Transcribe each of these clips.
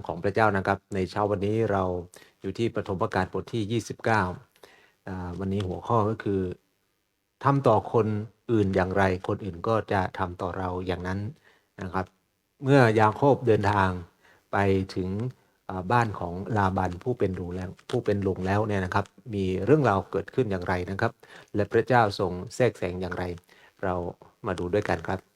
ำของพระเจ้านะครับ ในเช้าวันนี้เราอยู่ที่ปฐมประกาลบทที่ 29อ่าวันนี้หัวข้อก็คือทำต่อคนอื่นอย่างไร คนอื่นก็จะทำต่อเราอย่างนั้นนะครับ เมื่อยาโคบเดินทางไปถึงบ้านของลาบันผู้เป็นลุงแล้วผู้เป็นลุงแล้วเนี่ยนะครับ มีเรื่องราวเกิดขึ้นอย่างไรนะครับ และพระเจ้าทรงแทรกแซงอย่างไร เรามาดูด้วยกันครับ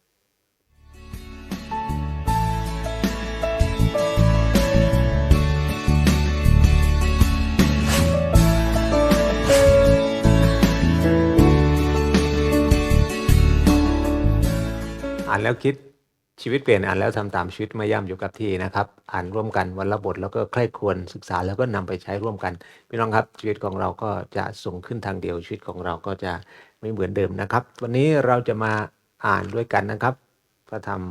อ่านแล้วคิดชีวิตเปลี่ยนอ่านแล้วทำตามชีวิตไม่ย่ำอยู่กับที่นะครับ อ่านร่วมกันวันละบทแล้วก็ใคร่ควรศึกษาแล้วก็นำไปใช้ร่วมกันพี่น้องครับชีวิตของเราก็จะส่งขึ้นทางเดียวชีวิตของเราก็จะไม่เหมือนเดิมนะครับ วันนี้เราจะมาอ่านด้วยกันนะครับ พระธรรม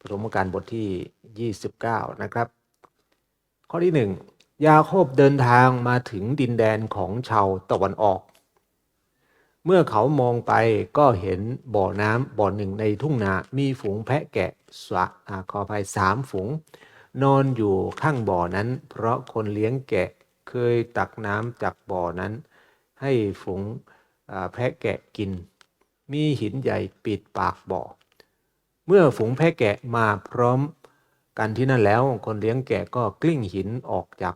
ปฐมกาลบทที่ 29 นะครับ ข้อที่หนึ่งยาโคบเดินทางมาถึงดินแดนของชาวตะวันออก เมื่อเขามองไปก็เห็นบ่อน้ำบ่อหนึ่งในทุ่งนา มีฝูงแพะแกะสวะอาขอภัยสามฝูง นอนอยู่ข้างบ่อนั้น เพราะคนเลี้ยงแกะเคยตักน้ำจากบ่อนั้น ให้ฝูงแพะแกะกิน มีหินใหญ่ปิดปากบ่อ เมื่อฝูงแพะแกะมาพร้อมกันที่นั่นแล้วคนเลี้ยงแกะก็กลิ้งหินออกจาก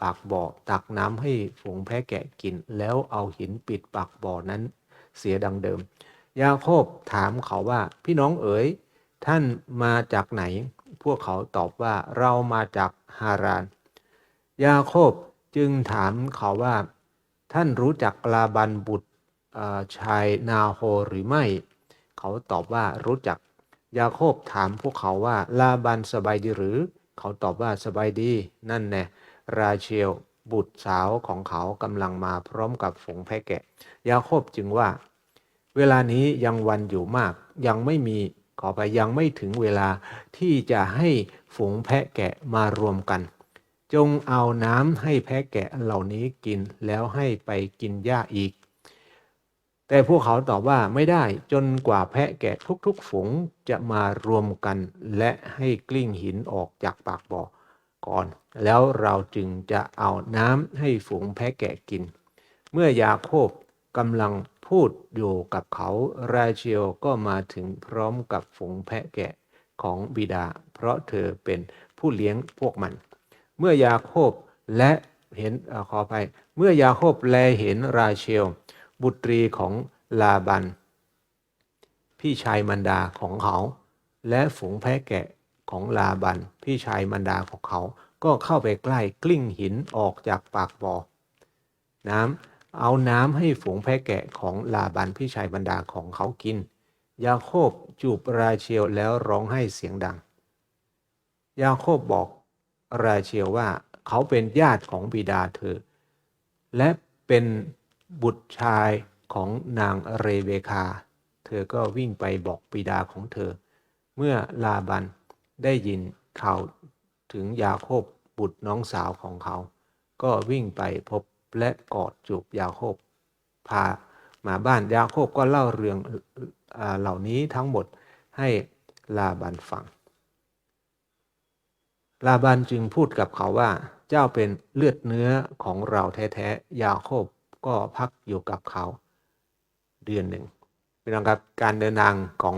ปากบ่อ ตักน้ำให้ฝูงแพะแกะกิน แล้วเอาหินปิดปากบ่อนั้นเสียดังเดิม ยาโคบถามเขาว่าพี่น้องเอ๋ย ท่านมาจากไหน พวกเขาตอบว่าเรามาจากฮาราน ยาโคบจึงถามเขาว่า ท่านรู้จักลาบันบุตรชายนาโฮหรือไม่ เขาตอบว่ารู้จัก ยาโคบถามพวกเขาว่าลาบันสบายดีหรือ เขาตอบว่าสบายดีนั่นแน่ ราเชลบุตรสาวของเขากำลังมาพร้อมกับฝูงแพะแกะ ยาโคบจึงว่า เวลานี้ยังวันอยู่มาก ยังไม่มีขอไปยังไม่ถึงเวลาที่จะให้ฝูงแพะแกะมารวมกัน จงเอาน้ำให้แพะแกะเหล่านี้กินแล้วให้ไปกินหญ้าอีก แต่พวกเขาตอบว่าไม่ได้จนกว่าแพะแกะทุกๆ ฝูงจะมารวมกัน และให้กลิ้งหินออกจากปากบ่อ ก่อน แล้วเราจึงจะเอาน้ำให้ฝูงแพะแกะกิน เมื่อยาโคบกำลังพูดอยู่กับเขาราเชลก็มาถึงพร้อมกับฝูงแพะแกะของบิดา เพราะเธอเป็นผู้เลี้ยงพวกมัน เมื่อยาโคบและเห็นอขอไปเมื่อยาโคบแลเห็นราเชล บุตรีของลาบัน พี่ชายมันดาของเขา และฝูงแพะแกะ ของลาบัน พี่ชายมันดาของเขา ก็เข้าไปใกล้กลิ้งหินออกจากปากบ่อ น้ำเอาน้ำให้ฝูงแพะแกะของลาบันพี่ชายบรรดาของเขากิน ยาโคบจูบราเชลแล้วร้องไห้เสียงดัง ยาโคบบอกราเชลว่าเขาเป็นญาติของบิดาเธอ และเป็นบุตรชายของนางเรเบคา เธอก็วิ่งไปบอกบิดาของเธอ เมื่อลาบัน ได้ยินข่าวถึงยาโคบบุตรน้องสาวของเขา ก็วิ่งไปพบและกอดจูบยาโคบพามาบ้านยาโคบก็เล่าเรื่องเหล่านี้ทั้งหมดให้ลาบันฟัง ลาบันจึงพูดกับเขาว่า เจ้าเป็นเลือดเนื้อของเราแท้ๆ ยาโคบก็พักอยู่กับเขา เดือนหนึ่งพี่น้องครับการเดินทางของ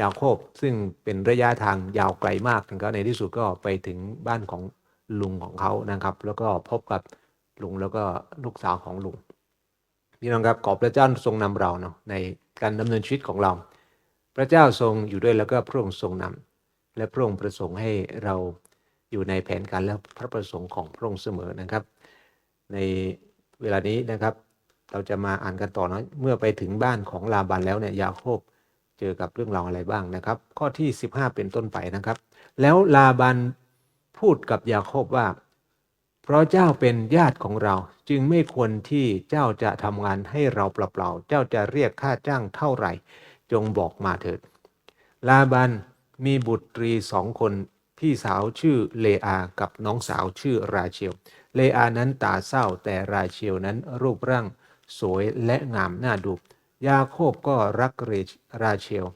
ยาโคบซึ่งเป็นระยะทางยาวไกลมากถึงก็ในที่สุดก็ไปถึงบ้านของลุงของเขานะครับ แล้วก็พบกับลุงแล้วก็ลูกสาวของลุงพี่น้องครับขอบพระเจ้าทรงนำเราเนาะในการดำเนินชีวิตของเรา พระเจ้าทรงอยู่ด้วยแล้วก็พระองค์ทรงนำและพระองค์ประสงค์ให้เราอยู่ในแผนการและพระประสงค์ของพระองค์เสมอนะครับ ในเวลานี้นะครับ เราจะมาอ่านกันต่อเนาะเมื่อไปถึงบ้านของลาบันแล้วเนี่ยยาโคบ เจอกับเรื่องราวอะไรบ้างนะครับ ข้อที่ 15 เป็นต้นไปนะครับ แล้วลาบันพูดกับยาโคบว่า เพราะเจ้าเป็นญาติของเราจึงไม่ควรที่เจ้าจะทำงานให้เราเปล่าๆเจ้าจะเรียกค่าจ้างเท่าไหร่ จงบอกมาเถิด ลาบันมีบุตรีสองคนพี่สาวชื่อเลอา กับน้องสาวชื่อราเชล เลอานั้นตาเศร้าแต่ราเชลนั้นรูปร่างสวยและงามน่าดู ยาโคบก็รักเรราเชล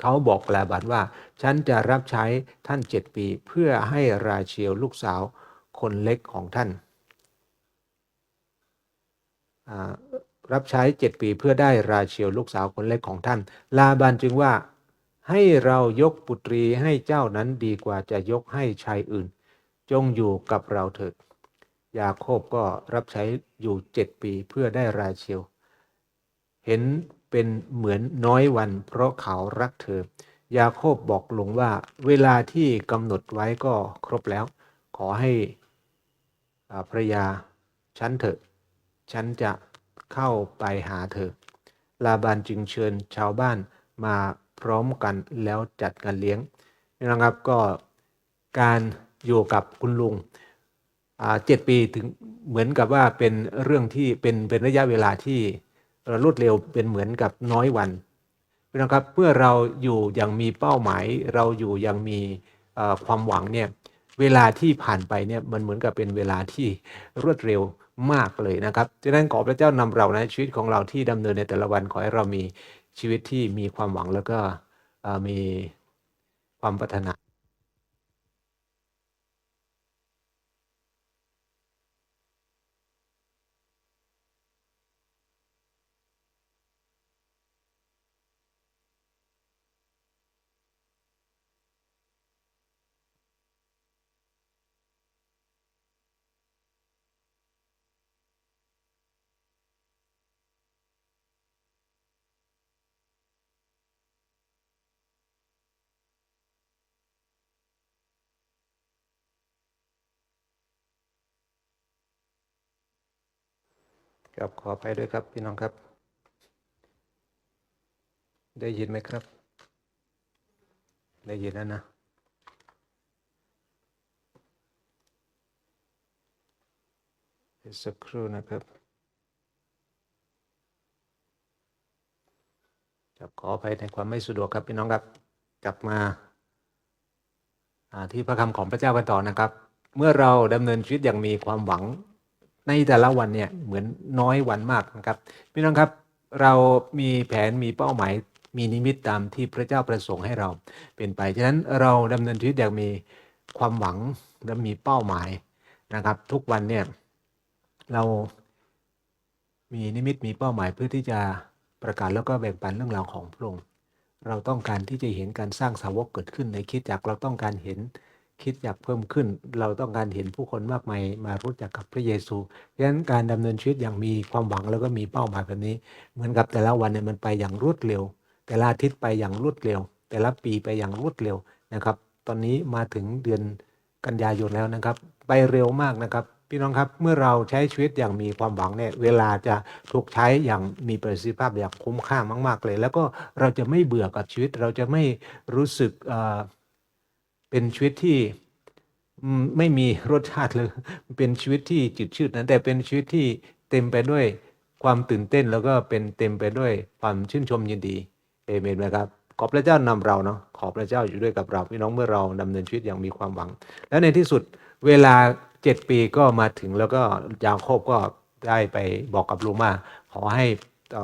เขาบอกลาบันว่า ฉันจะรับใช้ท่านเจ็ดปีเพื่อให้ราเชลลูกสาวคนเล็กของท่าน รับใช้เจ็ดปีเพื่อได้ราเชลลูกสาวคนเล็กของท่าน ลาบานจึงว่าให้เรายกปุตรีให้เจ้านั้นดีกว่าจะยกให้ชายอื่น จงอยู่กับเราเถิดยาโคบก็รับใช้อยู่เจ็ดปีเพื่อได้ราเชล เห็นเป็นเหมือนน้อยวัน เพราะเขารักเธอ ยาโคบบอกลุงว่า เวลาที่กำหนดไว้ก็ครบแล้ว ขอให้ภรยาฉันเถอะ ฉันจะเข้าไปหาเธอ ลาบานจึงเชิญชาวบ้านมาพร้อมกันแล้วจัดการเลี้ยงนี่นะครับก็การอยู่กับคุณลุงเจ็ดปีถึงเหมือนกับว่าเป็นเรื่องที่เป็นเป็นระยะเวลาที่ รวดเร็วเป็นเหมือนกับน้อยวันพี่น้องครับเมื่อเราอยู่อย่างมีเป้าหมาย เราอยู่อย่างมีความหวังเนี่ยเวลาที่ผ่านไปเนี่ยมันเหมือนกับเป็นเวลาที่รวดเร็วมากเลยนะครับฉะนั้นขอพระเจ้านำเราในะชีวิตของเราที่ดำเนินในแต่ละวันขอให้เรามีชีวิตที่มีความหวังแล้วก็มีความพัฒนา ครับขอไปด้วยครับพี่น้องครับ ได้ยินไหมครับ ได้ยินแล้วนะเดี๋ยวสักครู่นะครับครับขอไปในความไม่สะดวกครับพี่น้องครับ กลับมาที่พระคำของพระเจ้ากันต่อนะครับ เมื่อเราดำเนินชีวิตอย่างมีความหวัง ในแต่ละวันเนี่ยเหมือนน้อยวันมากนะครับพี่น้องครับเรามีแผนมีเป้าหมายมีนิมิตตามที่พระเจ้าประสงค์ให้เราเป็นไปฉะนั้นเราดำเนินชีวิตอย่างมีความหวังและมีเป้าหมายนะครับ ทุกวันเนี่ยเรามีนิมิตมีเป้าหมายเพื่อที่จะประกาศแล้วก็แบ่งปันเรื่องราวของพระองค์เราต้องการที่จะเห็นการสร้างสาวกเกิดขึ้นในคิดจักเราต้องการเห็น คิดอยากเพิ่มขึ้น เราต้องการเห็นผู้คนมากมายมารู้จักกับพระเยซูดังนั้นการดำเนินชีวิตอย่างมีความหวังแล้วก็มีเป้าหมายแบบนี้ เหมือนกับแต่ละวันเนี่ยมันไปอย่างรวดเร็ว แต่ละอาทิตย์ไปอย่างรวดเร็ว แต่ละปีไปอย่างรวดเร็วนะครับ ตอนนี้มาถึงเดือนกันยายนแล้วนะครับ ไปเร็วมากนะครับ พี่น้องครับเมื่อเราใช้ชีวิตอย่างมีความหวังเนี่ยเวลาจะถูกใช้อย่างมีประสิทธิภาพอย่างคุ้มค่ามาก ๆเลย แล้วก็เราจะไม่เบื่อกับชีวิตเราจะไม่รู้สึกเอ่อ เป็นชีวิตที่ไม่มีรสชาติเลย เป็นชีวิตที่จืดชืดนะแต่เป็นชีวิตที่เต็มไปด้วยความตื่นเต้นแล้วก็เป็นเต็มไปด้วยความชื่นชมยินดีเอเมนไหมครับขอพระเจ้านำเราเนาะขอพระเจ้าอยู่ด้วยกับเราพี่น้องเมื่อเราดำเนินชีวิตอย่างมีความหวัง และในที่สุดเวลาเจ็ดปีก็มาถึงแล้วก็ยาโคบก็ได้ไปบอกกับลุงว่าขอให้อ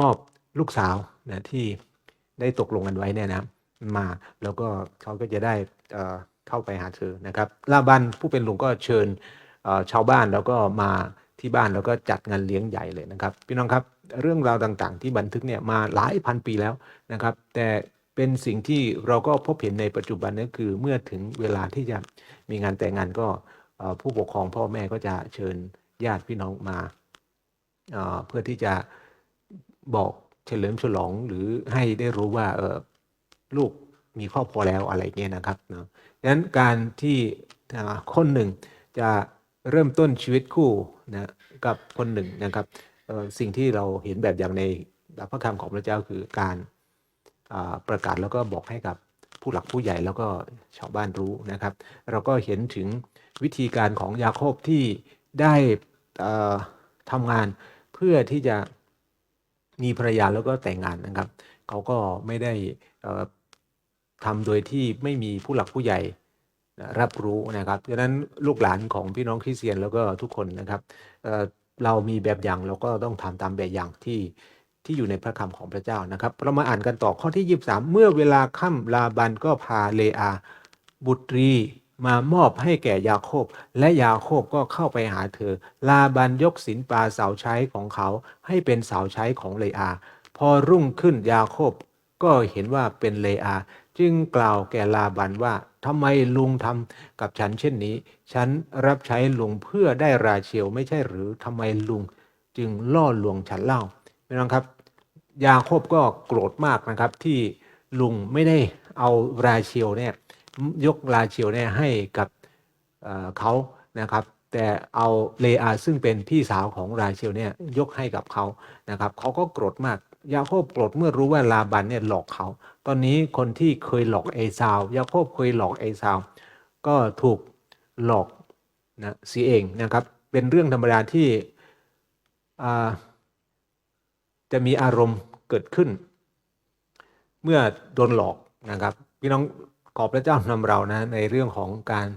มอบลูกสาวนะที่ได้ตกลงกันไว้เนี่ยนะ มาแล้วก็เขาก็จะได้เข้าไปหาเธอนะครับลาบันผู้เป็นลุงก็เชิญชาวบ้านแล้วก็มาที่บ้านแล้วก็จัดงานเลี้ยงใหญ่เลยนะครับพี่น้องครับเรื่องราวต่างๆ ที่บันทึกเนี่ยมาหลายพันปีแล้วนะครับ แต่เป็นสิ่งที่เราก็พบเห็นในปัจจุบันก็คือเมื่อถึงเวลาที่จะมีงานแต่งงานก็ผู้ปกครองพ่อแม่ก็จะเชิญญาติพี่น้องมาเอ่อเพื่อที่จะบอกเฉลิมฉลองหรือให้ได้รู้ว่าเออ ลูกมีครอบครัวแล้วอะไรเงี้ยนะครับเนาะดังนั้นการที่คนหนึ่งจะเริ่มต้นชีวิตคู่นะกับคนหนึ่งนะครับสิ่งที่เราเห็นแบบอย่างในพระคำของพระเจ้าคือการประกาศแล้วก็บอกให้กับผู้หลักผู้ใหญ่แล้วก็ชาวบ้านรู้นะครับ เราก็เห็นถึงวิธีการของยาโคบที่ได้ทำงานเพื่อที่จะมีภรรยาแล้วก็แต่งงานนะครับ เขาก็ไม่ได้อ่อ ทำโดยที่ไม่มีผู้หลักผู้ใหญ่รับรู้นะครับดังนั้นลูกหลานของพี่น้องคริสเตียนแล้วก็ทุกคนนะครับเเรามีแบบอย่างเราก็ต้องทำตามแบบอย่างที่ที่อยู่ในพระคำของพระเจ้านะครับเรามาอ่านกันต่อข้อที่ 23 เมื่อเวลาค่ำลาบันก็พาเลอา บุตรีมามอบให้แก่ยาโคบ และยาโคบก็เข้าไปหาเธอ ลาบันยกสินปลาสาวใช้ของเขาให้เป็นสาวใช้ของเลอา พอรุ่งขึ้นยาโคบก็เห็นว่าเป็นเลอา จึงกล่าวแก่ลาบันว่าทำไมลุงทำกับฉันเช่นนี้ ฉันรับใช้ลุงเพื่อได้ราเชียวไม่ใช่หรือทำไมลุงจึงล่อลวงฉันเล่าพี่น้องครับ ยาโคบก็โกรธมากนะครับที่ลุงไม่ได้เอาราเชียวเนี่ยยกราเชียวเนี่ยให้กับเเขานะครับ แต่เอาเลอาซึ่งเป็นพี่สาวของราเชลเนี่ยยกให้กับเขานะครับเขาก็โกรธมาก ยาโคบโกรธเมื่อรู้ว่าลาบันเนี่ยหลอกเขา ตอนนี้คนที่เคยหลอกเอซาวยาโคบเคยหลอกเอซาว ก็ถูกหลอกนะสีเองนะครับ เป็นเรื่องธรรมดาที่จะมีอารมณ์เกิดขึ้น เมื่อโดนหลอกนะครับพี่น้องขอพระเจ้านำเรานะในเรื่องของการ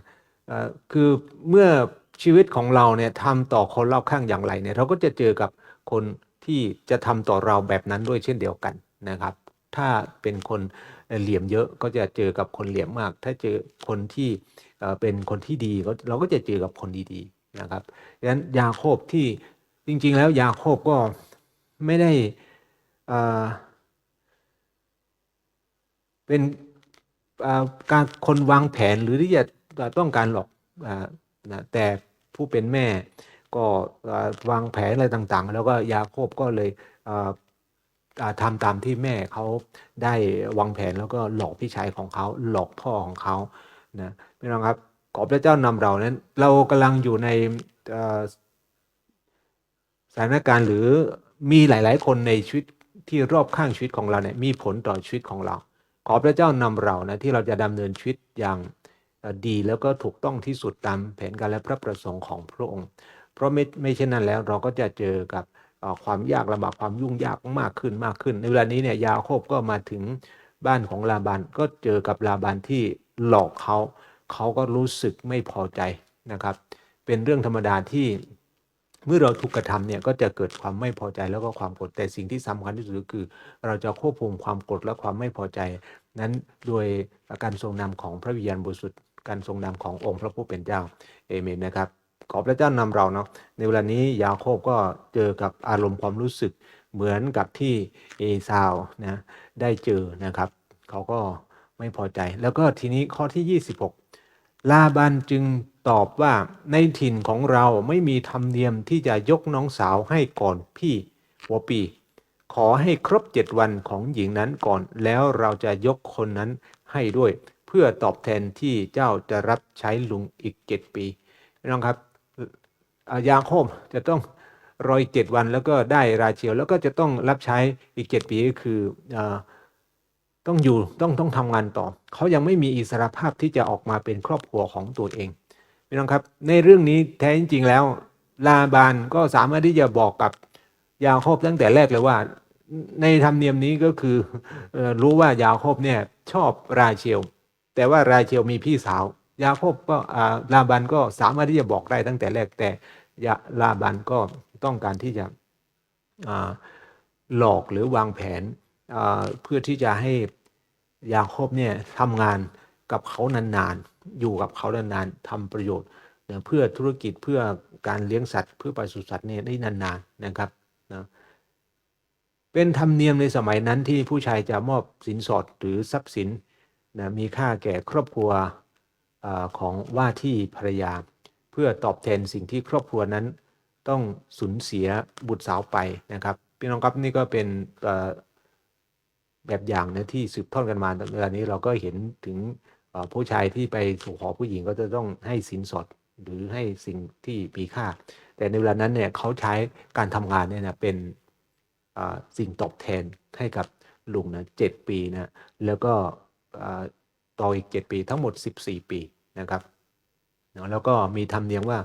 คือเมื่อชีวิตของเราเนี่ยทำต่อคนรอบข้างอย่างไรเนี่ยเราก็จะเจอกับคน ที่จะทำต่อเราแบบนั้นด้วยเช่นเดียวกันนะครับ ถ้าเป็นคนเหลี่ยมเยอะก็จะเจอกับคนเหลี่ยมมาก ถ้าเจอคนที่เป็นคนที่ดีเราก็จะเจอกับคนดีๆนะครับดังนั้นยาโคบที่จริง ๆ แล้วยาโคบก็ไม่ได้เป็นการคนวางแผนหรือที่จะต้องการหลอกอานะแต่ผู้เป็นแม่ ก็วางแผนอะไรต่างๆ แล้วก็ยาโคบก็เลยอ่าอ่าทำตามที่แม่เขาได้วางแผนแล้วก็หลอกพี่ชายของเขาหลอกพ่อของเขานะพี่น้องครับขอพระเจ้านำเรานั้น เรากำลังอยู่ในสถานการณ์หรือมีหลาย ๆ คนในชีวิตที่รอบข้างชีวิตของเราเนี่ยมีผลต่อชีวิตของเรา ขอพระเจ้านำเรานะที่เราจะดำเนินชีวิตอย่างดีแล้วก็ถูกต้องที่สุดตามแผนการและพระประสงค์ของพระองค์ เพราะไม่ไม่เช่นนั้นแล้วเราก็จะเจอกับความยากลำบากความยุ่งยากมากขึ้นมากขึ้น ในเวลานี้เนี่ยยาโคบก็มาถึงบ้านของลาบานก็เจอกับลาบานที่หลอกเขาเขาก็รู้สึกไม่พอใจนะครับ เป็นเรื่องธรรมดาที่เมื่อเราถูกกระทำเนี่ยก็จะเกิดความไม่พอใจแล้วก็ความโกรธแต่สิ่งที่สำคัญที่สุดคือ เราจะควบคุมความโกรธและความไม่พอใจ นั้นโดยการทรงนำของพระวิญญาณบริสุทธิ์การทรงนำขององค์พระผู้เป็นเจ้าเอเมนนะครับ ขอพระเจ้านำเราเนาะในเวลานี้ยาโคบก็เจอกับอารมณ์ความรู้สึกเหมือนกับที่เอซาวนะได้เจอนะครับ เขาก็ไม่พอใจ แล้วก็ทีนี้ข้อที่ 26 ลาบันจึงตอบว่าในถิ่นของเราไม่มีธรรมเนียมที่จะยกน้องสาวให้ก่อนพี่หัวปี ขอให้ครบเจ็ดวันของหญิงนั้นก่อน แล้วเราจะยกคนนั้นให้ด้วย เพื่อตอบแทนที่เจ้าจะรับใช้ลุงอีกเจ็ดปี พี่น้องครับยาโคบจะต้องรออีกเจ็ดวันแล้วก็ได้ราเชียวแล้วก็จะต้องรับใช้อีกเจ็ดปีก็คืออต้องอยู่ต้องต้องทำงานต่อ เขายังไม่มีอิสรภาพที่จะออกมาเป็นครอบครัวของตัวเองพี่น้องครับ ในเรื่องนี้แท้จริงแล้ว ลาบานก็สามารถที่จะบอกกับยาโคบตั้งแต่แรกเลยว่า ในธรรมเนียมนี้ก็คือเอ่อรู้ว่ายาโคบเนี่ยชอบราเชลแต่ว่าราเชลมีพี่สาว ยาโคบก็ลาบันก็สามารถที่จะบอกได้ตั้งแต่แรกแต่ยาลาบันก็ต้องการที่จะหลอกหรือวางแผนเพื่อที่จะให้ยาโคบเนี่ยทำงานกับเขานานๆ อยู่กับเขานานๆทำประโยชน์เพื่อธุรกิจเพื่อการเลี้ยงสัตว์ เพื่อปศุสัตว์เนี่ยได้นานๆนะครับนะเป็นธรรมเนียมในสมัยนั้นที่ผู้ชายจะมอบสินสอดหรือทรัพย์สินนะมีค่าแก่ครอบครัว ของว่าที่ภรรยา เพื่อตอบแทนสิ่งที่ครอบครัวนั้นต้องสูญเสียบุตรสาวไปนะครับพี่น้องครับนี่ก็เป็นแบบอย่างนะที่สืบทอดกันมาเวลานี้เราก็เห็นถึงผู้ชายที่ไปสู่ขอผู้หญิงก็จะต้องให้สินสอดหรือให้สิ่งที่มีค่า แต่ในเวลานั้นเนี่ยเขาใช้การทำงานเนี่ยนะเป็นสิ่งตอบแทนให้กับลุงนะเจ็ดปีนะแล้วก็ต่ออีกเจ็ดปีทั้งหมด 14 ปี นะครับเนาะแล้วก็มีธรรมเนียมว่า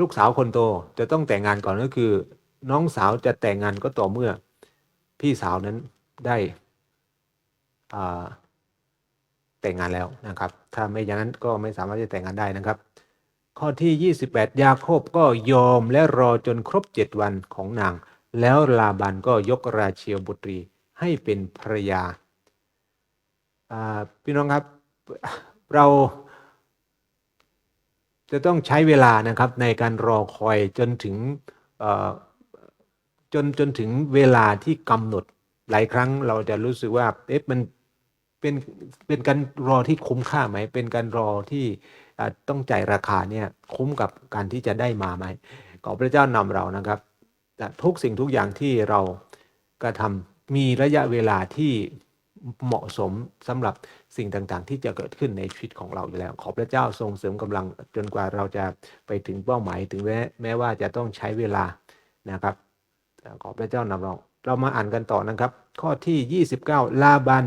ลูกสาวคนโตจะต้องแต่งงานก่อนก็คือ น้องสาวจะแต่งงานก็ต่อเมื่อ พี่สาวนั้นได้แต่งงานแล้วนะครับ ถ้าไม่อย่างนั้นก็ไม่สามารถจะแต่งงานได้นะครับ ข้อที่ 28 ยาโคบก็ยอมและรอจนครบเจ็ดวันของนาง แล้วลาบันก็ยกราเชียวบุตรีให้เป็นภรรยาพี่น้องครับ เรา จะต้องใช้เวลานะครับในการรอคอยจนถึงจนจนถึงเวลาที่กำหนดหลายครั้งเราจะรู้สึกว่าเอ๊ะมันเป็นเป็นการรอที่คุ้มค่าไหม เป็นการรอที่ต้องจ่ายราคาเนี่ยคุ้มกับการที่จะได้มาไหมขอพระเจ้านำเรานะครับทุกสิ่งทุกอย่างที่เรากระทำมีระยะเวลาที่ เหมาะสมสำหรับสิ่งต่างๆ ที่จะเกิดขึ้นในชีวิตของเราอยู่แล้ว ขอพระเจ้าทรงเสริมกำลังจนกว่าเราจะไปถึงเป้าหมายถึงแม้แม้ว่าจะต้องใช้เวลานะครับ ขอพระเจ้านำเราเรามาอ่านกันต่อนะครับ ข้อที่ 29 ลาบัน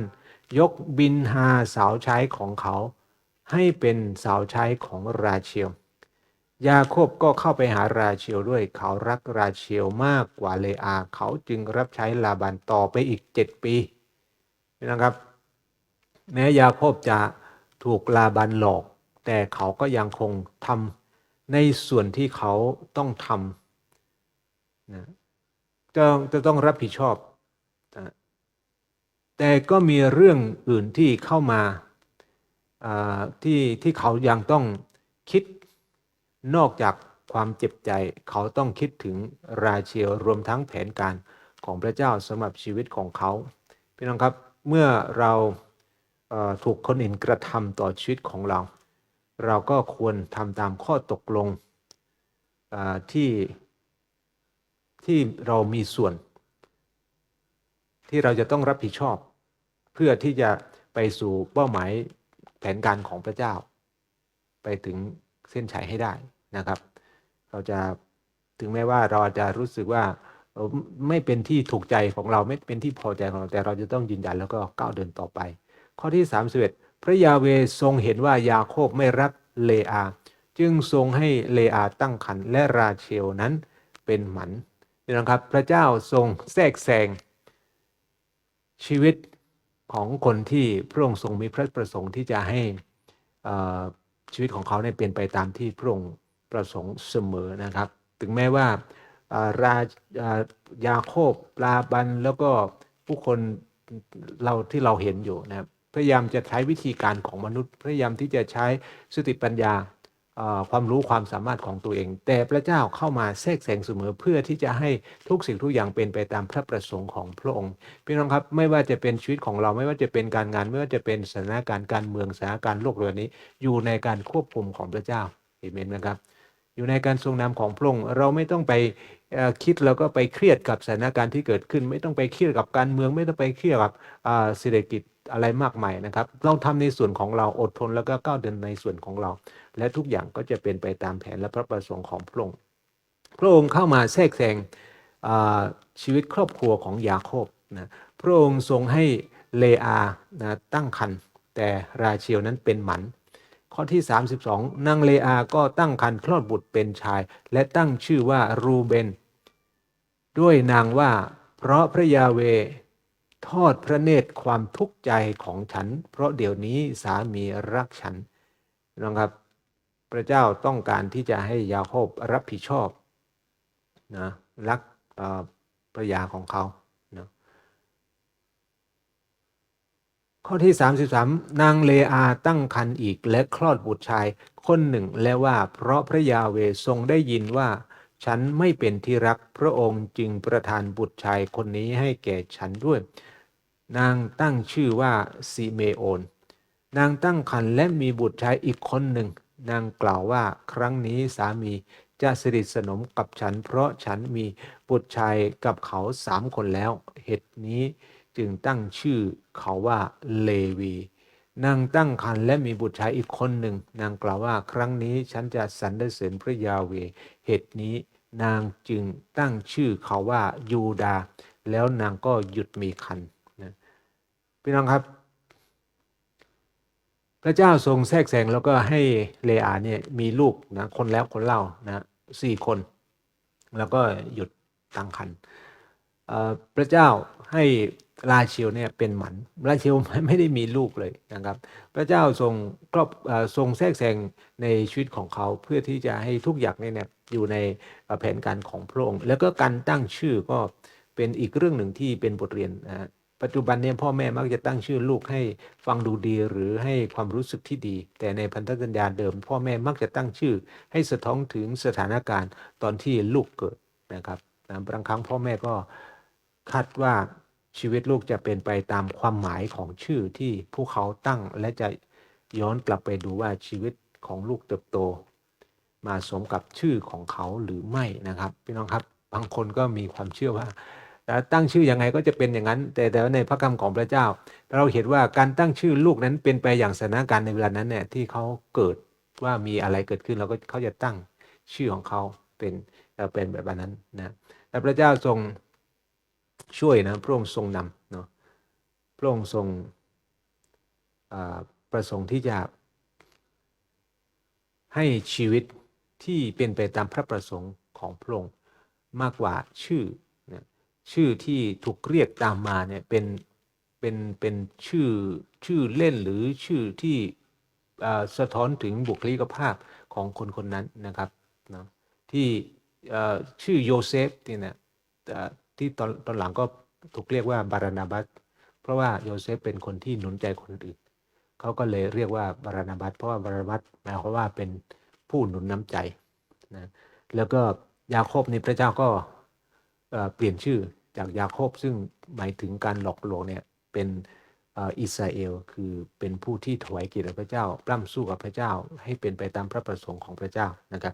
ยกบินฮาสาวใช้ของเขา ให้เป็นสาวใช้ของราเชลยาโคบก็เข้าไปหาราเชลด้วยเขารักราเชลมากกว่าเลอา เขาจึงรับใช้ลาบันต่อไปอีก 7 ปี นะครับ แม้ยาโคบจะถูกลาบันหลอก แต่เขาก็ยังคงทำในส่วนที่เขาต้องทำนะจะจะต้องรับผิดชอบนะแต่ก็มีเรื่องอื่นที่เข้ามาอ่าที่ที่เขายังต้องคิดนอกจากความเจ็บใจ เขาต้องคิดถึงราเชลรวมทั้งแผนการของพระเจ้าสำหรับชีวิตของเขา พี่น้องครับ เมื่อเราถูกคนอื่นกระทำต่อชีวิตของเรา เราก็ควรทำตามข้อตกลงที่ที่เรามีส่วน ที่เราจะต้องรับผิดชอบ เพื่อที่จะไปสู่เป้าหมายแผนการของพระเจ้า ไปถึงเส้นชัยให้ได้นะครับ เราจะถึงแม้ว่าเราจะรู้สึกว่า ไม่เป็นที่ถูกใจของเราไม่เป็นที่พอใจของเราแต่เราจะต้องยืนยันแล้วก็ก้าวเดินต่อไป ข้อที่ 31 พระยาเวทรงเห็นว่ายาโคบไม่รักเลอา จึงทรงให้เลอาตั้งครรภ์และราเชลนั้นเป็นหมันนี่นะครับ พระเจ้าทรงแทรกแซงชีวิตของคนที่พระองค์ทรงมีพระประสงค์ที่จะให้ชีวิตของเขาเนี่ยเป็นไปตามที่พระองค์ประสงค์เสมอนะครับ ถึงแม้ว่า รายาโคบลาบันแล้วก็ผู้คนเราที่เราเห็นอยู่นะครับพยายามจะใช้วิธีการของมนุษย์ พยายามที่จะใช้สติปัญญาความรู้ความสามารถของตัวเอง แต่พระเจ้าเข้ามาแทรกแซงเสมอเพื่อที่จะให้ทุกสิ่งทุกอย่างเป็นไปตามพระประสงค์ของพระองค์พี่น้องครับไม่ว่าจะเป็นชีวิตของเราไม่ว่าจะเป็นการงาน ไม่ว่าจะเป็นสถานการณ์การเมืองสถานการณ์โลกเรือนนี้ อยู่ในการควบคุมของพระเจ้าเอเมนไหมครับ อยู่ในการทรงนำของพระองค์เราไม่ต้องไปคิดแล้วก็ไปเครียดกับสถานการณ์ที่เกิดขึ้น ไม่ต้องไปเครียดกับการเมือง ไม่ต้องไปเครียดกับเศรษฐกิจอะไรมากมายนะครับเราทำในส่วนของเราอดทนแล้วก็ก้าวเดินในส่วนของเรา และทุกอย่างก็จะเป็นไปตามแผนและพระประสงค์ของพระองค์พระองค์เข้ามาแทรกแซงชีวิตครอบครัวของยาโคบนะพระองค์ทรงให้เลอานะตั้งครรภ์แต่ราเชลนั้นเป็นหมัน ข้อที่ 32 นางเลอาก็ตั้งครรภ์คลอดบุตรเป็นชาย และตั้งชื่อว่ารูเบน ด้วยนางว่า เพราะพระยาเว ทอดพระเนตรความทุกข์ใจของฉัน เพราะเดี๋ยวนี้สามีรักฉันนะครับ พระเจ้าต้องการที่จะให้ยาโคบรับผิดชอบนะรักภรรยาของเขานะ ข้อที่ 33 นางเลอาตั้งครรภ์อีกและคลอดบุตรชายคนหนึ่งและว่าเพราะพระยาเวทรงได้ยินว่า ฉันไม่เป็นที่รักพระองค์จึงประทานบุตรชายคนนี้ให้แก่ฉันด้วย นางตั้งชื่อว่าซิเมโอน นางตั้งครรภ์และมีบุตรชายอีกคนหนึ่ง นางกล่าวว่าครั้งนี้สามีจะสนิทสนมกับฉัน เพราะฉันมีบุตรชายกับเขาสามคนแล้วเหตุนี้ จึงตั้งชื่อเขาว่าเลวี นางตั้งครรภ์และมีบุตรชายอีกคนหนึ่ง นางกล่าวว่าครั้งนี้ฉันจะสรรเสริญพระยาเว เหตุนี้นางจึงตั้งชื่อเขาว่ายูดา แล้วนางก็หยุดมีคันนะพี่น้องครับ พระเจ้าทรงแทรกแซงแล้วก็ให้เลอาเนี่ยมีลูกนะคนแล้วคนเล่านะสี่คน แล้วก็หยุดตั้งครรภ์พระเจ้าให้ ราเชลเนี่ยเป็นหมันราเชลไม่ได้มีลูกเลยนะครับ พระเจ้าทรงครอบเอ่อทรงแทรกแซงในชีวิตของเขาเพื่อที่จะให้ทุกอย่างเนี่ยอยู่ในแผนการของพระองค์ แล้วก็การตั้งชื่อก็เป็นอีกเรื่องหนึ่งที่เป็นบทเรียนนะปัจจุบันเนี่ยพ่อแม่มักจะตั้งชื่อลูกให้ฟังดูดีหรือให้ความรู้สึกที่ดี แต่ในพันธสัญญาเดิม พ่อแม่มักจะตั้งชื่อ ให้สะท้อนถึงสถานการณ์ตอนที่ลูกเกิดนะครับบางครั้งพ่อแม่ก็คาดว่า ชีวิตลูกจะเป็นไปตามความหมายของชื่อที่พวกเขาตั้ง และจะย้อนกลับไปดูว่าชีวิตของลูกเติบโต มาสมกับชื่อของเขาหรือไม่นะครับ พี่น้องครับบางคนก็มีความเชื่อว่าแต่ตั้งชื่อยังไงก็จะเป็นอย่างนั้น แต่แต่ในพระคำของพระเจ้า เราเห็นว่าการตั้งชื่อลูกนั้นเป็นไปอย่างสถานการณ์ในเวลานั้นเนี่ยที่เขาเกิดว่ามีอะไรเกิดขึ้นเราก็เขาจะตั้งชื่อของเขาเป็นเป็นแบบนั้นนะแต่พระเจ้าทรง ช่วยนะพระองค์ทรงนำเนาะพระองค์ทรงประสงค์ที่จะให้ชีวิตที่เป็นไปตามพระประสงค์ของพระองค์มากกว่าชื่อนะชื่อที่ถูกเรียกตามมาเนี่ยเป็นเป็นเป็นชื่อชื่อเล่นหรือชื่อที่สะท้อนถึงบุคลิกภาพของคนคนนั้นนะครับเนาะที่ชื่อโยเซฟที่เนี่ย ที่ตอนตอนหลังก็ถูกเรียกว่าบารานาบัสเพราะว่าโยเซฟเป็นคนที่หนุนใจคนอื่นเขาก็เลยเรียกว่าบารานาบัสเพราะว่าบารานาบัสหมายความว่าเป็นผู้หนุนน้ำใจนะแล้วก็ยาโคบนี่พระเจ้าก็เเปลี่ยนชื่อจากยาโคบซึ่งหมายถึงการหลอกลวงเนี่ยเป็นอิสราเอลคือเป็นผู้ที่ถวายเกียรติพระเจ้า ปล้ำสู้กับพระเจ้าให้เป็นไปตามพระประสงค์ของพระเจ้านะครับ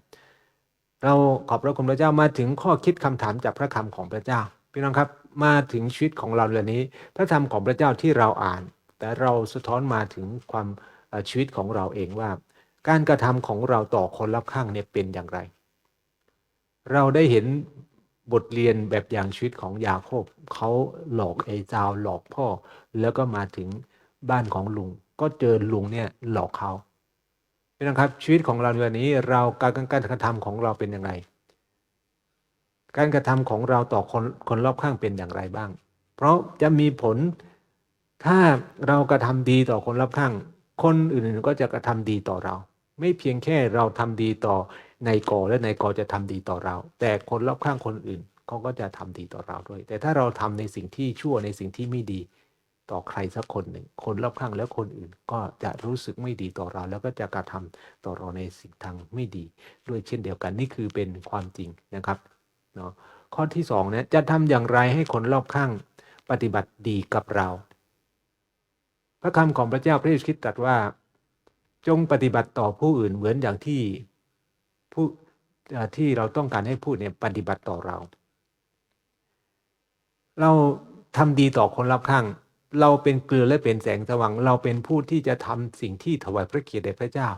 เราขอบพระคุณพระเจ้ามาถึงข้อคิดคำถามจากพระคำของพระเจ้า พี่น้องครับมาถึงชีวิตของเราเรื่องนี้ พระธรรมของพระเจ้าที่เราอ่าน แต่เราสะท้อนมาถึงความชีวิตของเราเองว่า การกระทำของเราต่อคนรอบข้างเนี่ยเป็นอย่างไร เราได้เห็นบทเรียนแบบอย่างชีวิตของยาโคบเขาหลอกไอ้จาวหลอกพ่อ แล้วก็มาถึงบ้านของลุง ก็เจอลุงเนี่ยหลอกเขา พี่น้องครับชีวิตของเราในวันนี้ เราการการกระทำของเราเป็นอย่างไร การกระทำของเราต่อคนคนรอบข้างเป็นอย่างไรบ้าง เพราะจะมีผลถ้าเรากระทำดีต่อคนรอบข้าง คนอื่นๆก็จะกระทำดีต่อเรา ไม่เพียงแค่เราทำดีต่อในกอและในกอจะทำดีต่อเรา แต่คนรอบข้างคนอื่นเขาก็จะทำดีต่อเราด้วย แต่ถ้าเราทำในสิ่งที่ชั่วในสิ่งที่ไม่ดี ต่อใครสักคนหนึ่ง คนรอบข้างและคนอื่นก็จะรู้สึกไม่ดีต่อเรา แล้วก็จะกระทำต่อเราในสิ่งทางไม่ดี ด้วยเช่นเดียวกันนี่คือเป็นความจริงนะครับเนาะข้อที่สองเนี่ยจะทำอย่างไรให้คนรอบข้างปฏิบัติดีกับเรา พระคำของพระเจ้าพระเยซูคริสต์ตรัสว่าจงปฏิบัติต่อผู้อื่นเหมือนอย่างที่ผู้ที่เราต้องการให้ผู้เนี่ยปฏิบัติต่อเรา เราทำดีต่อคนรอบข้าง เราเป็นเกลือและเป็นแสงสว่าง เราเป็นผู้ที่จะทำสิ่งที่ถวายพระเกียรติแด่พระเจ้า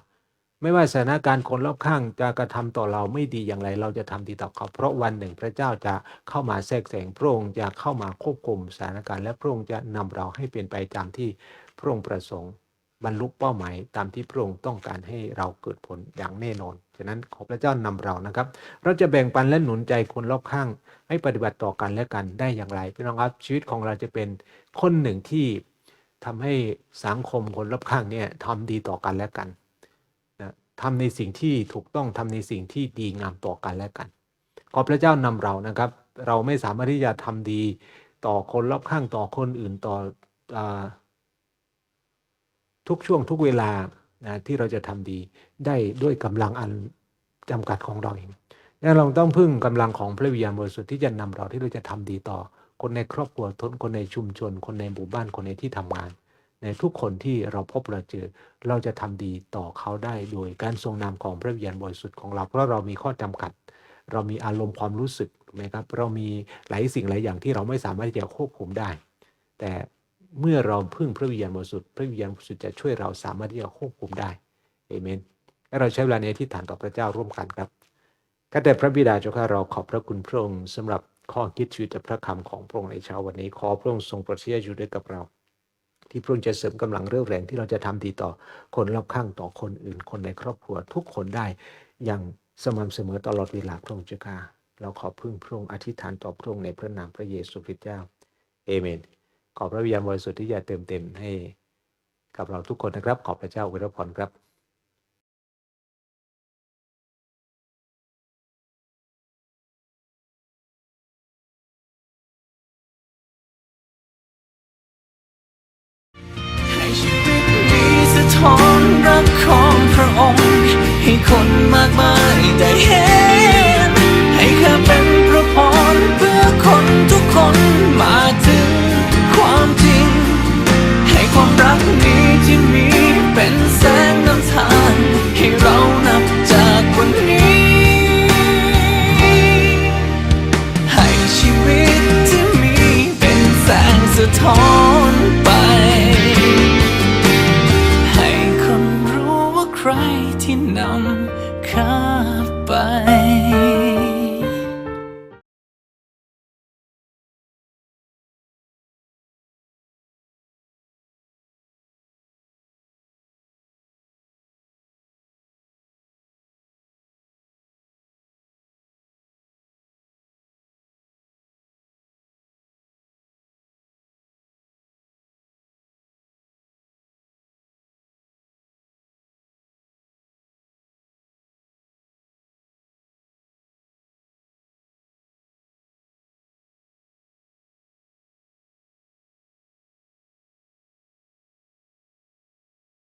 ไม่ว่าสถานการณ์คนรอบข้างจะกระทำต่อเราไม่ดีอย่างไร เราจะทำดีต่อเขา เพราะวันหนึ่งพระเจ้าจะเข้ามาแทรกแซงพระองค์จะเข้ามาควบคุมสถานการณ์และพระองค์จะนำเราให้เป็นไปตามที่พระองค์ประสงค์ บรรลุเป้าหมายตามที่พระองค์ต้องการให้เราเกิดผลอย่างแน่นอนะนั้นขอพระเจ้านำเรานะครับ เราจะแบ่งปันและหนุนใจคนรอบข้าง ให้ปฏิบัติต่อกันและกันได้อย่างไรพี่น้องครับชีวิตของเราจะเป็นคนหนึ่งที่ทำให้สังคมคนรอบข้างเนี่ยทำดีต่อกันและกันนะทำในสิ่งที่ถูกต้องทำในสิ่งที่ดีงามต่อกันและกัน ขอพระเจ้านำเรานะครับ เราไม่สามารถที่จะทำดีต่อคนรอบข้างต่อคนอื่นต่ออทุกช่วงทุกเวลา นะที่เราจะทำดีได้ด้วยกำลังอันจำกัดของเราเองดังนั้นเราต้องพึ่งกำลังของพระวิญญาณบริสุทธิ์ที่จะนำเราที่เราจะทำดีต่อ คนในครอบครัวทนคนในชุมชน คนในหมู่บ้านคนในที่ทำงาน ในทุกคนที่เราพบเราเจอ เราจะทำดีต่อเขาได้โดยการทรงนำของพระวิญญาณบริสุทธิ์ของเราเพราะเรามีข้อจำกัด เรามีอารมณ์ความรู้สึกถูกไหมครับ เรามีหลายสิ่งหลายอย่างที่เราไม่สามารถที่จะควบคุมได้ แต่ เมื่อเราพึ่งพระวิญญาณบริสุทธิ์พระวิญญาณบริสุทธิ์จะช่วยเราสามารถที่จะควบคุมได้เอเมนและเราใช้เวลาในที่ฐานต่อพระเจ้าร่วมกันครับข้าแต่พระบิดาเจ้าข้าเราขอบพระคุณพระองค์สำหรับข้อคิดชีวิตจากพระคำของพระองค์ในเช้าวันนี้ ขอพระองค์ทรงโปรดเสียอยู่ด้วยกับเรา ที่พระองค์จะเสริมกำลังเรี่ยวแรงที่เราจะทำดีต่อคนรอบข้างต่อคนอื่น คนในครอบครัวทุกคนได้อย่างสม่ำเสมอตลอดเวลาพระองค์เจ้าข้าเราขอพึ่งพระองค์อธิษฐานต่อพระองค์ในพระนามพระเยซูคริสต์เจ้าเอเมน ขอพระวิญญาณบริสุทธิ์ที่จะเติมเต็มให้กับเราทุกคนนะครับ ขอพระเจ้าอวยพรครับ